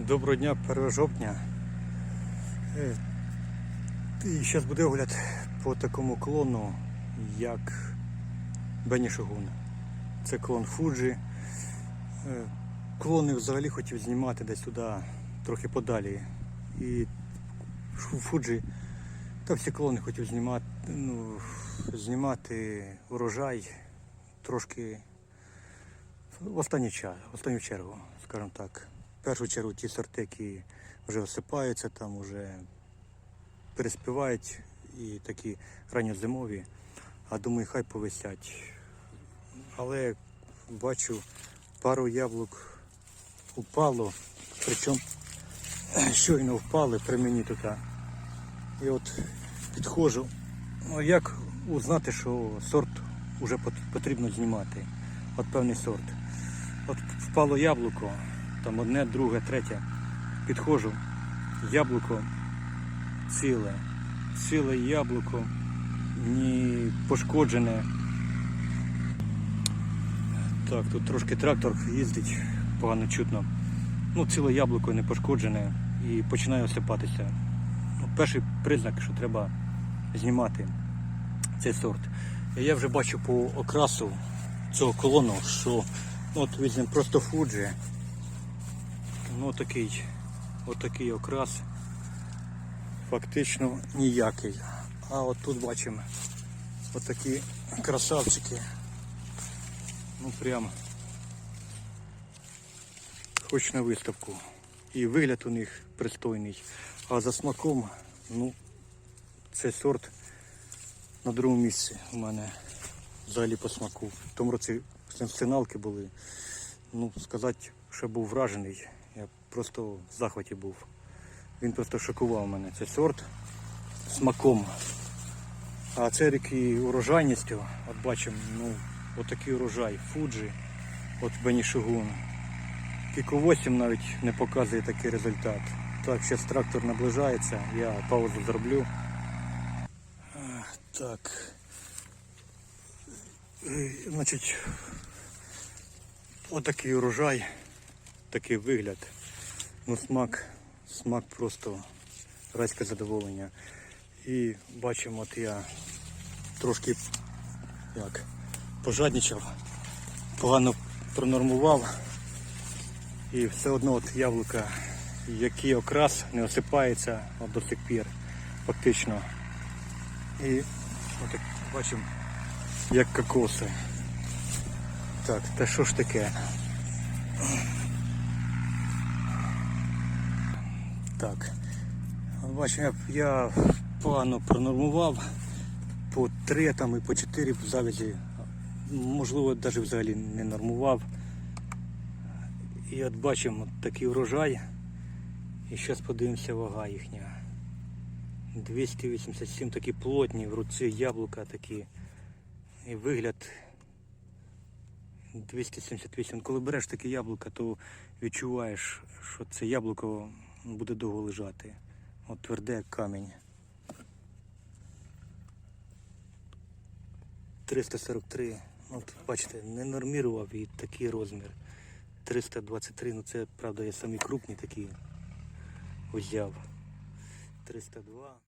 Доброго дня, 1 жовтня. Е, І зараз буде огляд по такому клону, як Бені Шогун. Це клон Фуджі. Е, Клони взагалі хотів знімати десь туди, трохи подалі. І Фуджі, та всі клони хотів знімати, ну, знімати урожай трошки в останню чергу, скажімо так. В першу чергу ті сорти, які вже осипаються, там вже переспівають і такі ранньозимові, а думаю, хай повисять. Але бачу, пару яблук упало, причому щойно впали при мені тут. І от підходжу. Ну як узнати, що сорт вже потрібно знімати? От певний сорт. От впало яблуко, там одне, друге, третє. Підходжу, яблуко ціле, ціле яблуко, не пошкоджене. Так, тут трошки трактор їздить, погано чутно. Ну, ціле яблуко не пошкоджене і починає осипатися. Ну, перший признак, що треба знімати цей сорт. Я вже бачу по окрасу цього колону, що ну, от візьмемо просто фуджі. Ну такий, отакий окрас. Фактично ніякий. А от тут бачимо отакі красавчики. Ну прям хоч на виставку. І вигляд у них пристойний. А за смаком, ну, цей сорт на другому місці у мене взагалі по смаку. В тому році сигналки були. Ну, сказати, що був вражений. Просто в захваті був. Він просто шокував мене. Цей сорт смаком. А це рік і урожайністю. От бачимо, ну, отакий урожай. Фуджі, от Бенішигун. Кіко 8 навіть не показує такий результат. Так, зараз трактор наближається, я паузу зроблю. Так. Е, Значить, отакий урожай, такий вигляд. Ну смак, смак просто райське задоволення. І бачимо, от я трошки як пожадничав, погано пронормував. І все одно от яблука, який окрас не осипається от до сих пір, фактично. І отак бачимо, як кокоси. Так, та що ж таке? Так. Бачимо, я, погано пронормував по 3 там і по 4 в завязі. Можливо, навіть взагалі не нормував. І от бачимо такий урожай. І зараз подивимося вага їхня. 287 такі плотні, в руці яблука такі. І вигляд 278. Коли береш таке яблуко, то відчуваєш, що це яблуко буде довго лежати. От тверде як камінь. 343. От бачите, не нормірував і такий розмір. 323, ну це правда я самі крупні такі взяв. 302.